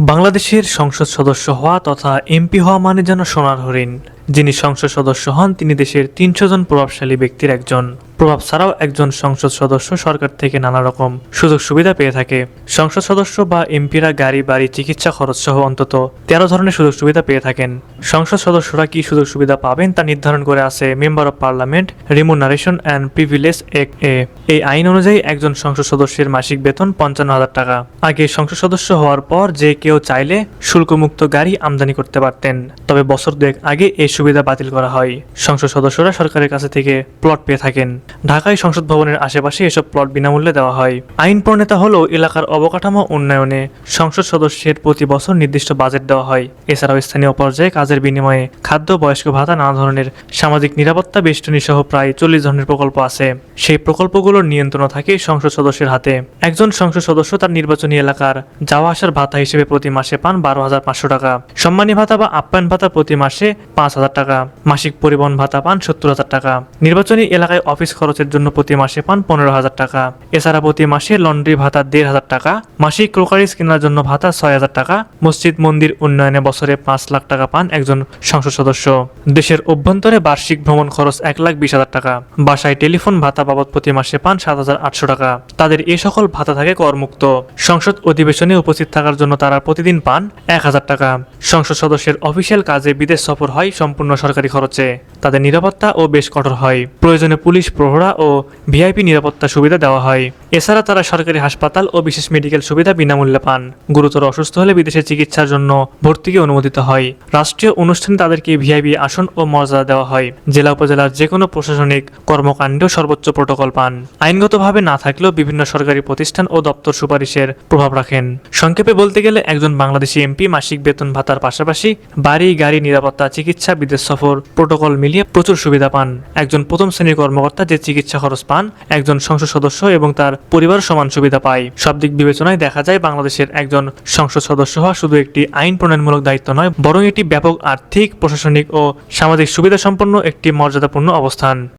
বাংলাদেশের সংসদ সদস্য হওয়া তথা এমপি হওয়া মানে যেন সোনার হরিণ। যিনি সংসদ সদস্য হন, তিনি দেশের তিনশো জন প্রভাবশালী ব্যক্তির একজন। প্রভাব ছাড়াও একজন সংসদ সদস্য সরকার থেকে নানা রকম সুযোগ সুবিধা পেয়ে থাকে। সংসদ সদস্য বা এমপিরা গাড়ি, বাড়ি, চিকিৎসা খরচ সহ অন্তত তেরো ধরনের সুযোগ সুবিধা পেয়ে থাকেন। সংসদ সদস্যরা কি সুযোগ সুবিধা পাবেন তা নির্ধারণ করে আছে member of parliament remuneration and privilege act এ। এই আইন অনুযায়ী একজন সংসদ সদস্যের মাসিক বেতন পঞ্চান্ন হাজার টাকা। আগে সংসদ সদস্য হওয়ার পর যে কেউ চাইলে শুল্কমুক্ত গাড়ি আমদানি করতে পারতেন। তবে বছর দুয়েক আগে এই সুবিধা বাতিল করা হয়। সংসদ সদস্যরা সরকারের কাছে থেকে প্লট পেয়ে থাকেন। ঢাকায় সংসদ ভবনের আশেপাশে এসব প্লট বিনামূল্যে দেওয়া হয়। আইন প্রণেতা হলেও এলাকার অবকাঠামো উন্নয়নে সংসদ সদস্যের প্রতি বছর নির্দিষ্ট বাজেট দেওয়া হয়। এছাড়াও স্থানীয় পর্যায়ে কাজের বিনিময়ে খাদ্য, বয়স্ক ভাতা, নানা ধরনের সামাজিক নিরাপত্তা বেষ্টনী সহ প্রায় চল্লিশ ধরনের প্রকল্প আছে। সেই প্রকল্পগুলোর নিয়ন্ত্রণ থাকে সংসদ সদস্যের হাতে। একজন সংসদ সদস্য তার নির্বাচনী এলাকার যাওয়া আসার ভাতা হিসেবে প্রতি মাসে পান বারো হাজার পাঁচশো টাকা। সম্মানী ভাতা বা আপ্যায়ন ভাতা প্রতি মাসে পাঁচ হাজার টাকা। মাসিক পরিবহন ভাতা পান সত্তর হাজার টাকা। নির্বাচনী এলাকায় অফিস খরচের জন্য প্রতি মাসে পান পনেরো হাজার টাকা। এছাড়া প্রতি মাসে লন্ড্রি ভাতা দেড় হাজার টাকা, মাসিক ক্রোকারিজ কেনার জন্য ভাতা ছয় হাজার টাকা, মসজিদ, মন্দির উন্নয়নে বছরে পাঁচ লাখ টাকা পান একজন সংসদ সদস্য। দেশের অভ্যন্তরে বার্ষিক ভ্রমণ খরচ এক লাখ বিশ হাজার টাকা। বাসায় টেলিফোন ভাতা বাবদ প্রতি মাসে পান সাত হাজার আটশো টাকা। তাদের এ সকল ভাতা থাকে করমুক্ত। সংসদ অধিবেশনে উপস্থিত থাকার জন্য তারা প্রতিদিন পান এক হাজার টাকা। সংসদ সদস্যের অফিসিয়াল কাজে বিদেশ সফর হয় সম্পূর্ণ সরকারি খরচে। তাদের নিরাপত্তা ও বেশ কঠোর হয়। প্রয়োজনে পুলিশ প্রহরা ও ভিআইপি নিরাপত্তা সুবিধা দেওয়া হয়। এছাড়া তারা সরকারি হাসপাতাল ও বিশেষ মেডিকেল সুবিধা বিনামূল্যে পান। গুরুতর অসুস্থ হলে বিদেশে চিকিৎসার জন্য ভর্তিকে অনুমোদিত হয়। রাষ্ট্রীয় অনুষ্ঠানে তাদেরকে ভিআইপি আসন ও মর্যাদা দেওয়া হয়। জেলা উপজেলার যে কোনো প্রশাসনিক কর্মকাণ্ডেও সর্বোচ্চ প্রোটোকল পান। আইনগতভাবে না থাকলেও বিভিন্ন সরকারি প্রতিষ্ঠান ও দপ্তর সুপারিশের প্রভাব রাখেন। সংক্ষেপে বলতে গেলে একজন বাংলাদেশি এমপি মাসিক বেতন ভাতার পাশাপাশি বাড়ি, গাড়ি, নিরাপত্তা, চিকিৎসা, বিদেশ সফর, প্রোটোকল মিলিয়ে প্রচুর সুবিধা পান। একজন প্রথম শ্রেণির কর্মকর্তা যে চিকিৎসা খরচ পান, একজন সংসদ সদস্য এবং তার পরিবার সমান সুবিধা পায়। সব দিক বিবেচনায় দেখা যায় বাংলাদেশের একজন সংসদ সদস্য হওয়া শুধু একটি আইন প্রণয়নমূলক দায়িত্ব নয়, বরং এটি ব্যাপক আর্থিক, প্রশাসনিক ও সামাজিক সুবিধা সম্পন্ন একটি মর্যাদাপূর্ণ অবস্থান।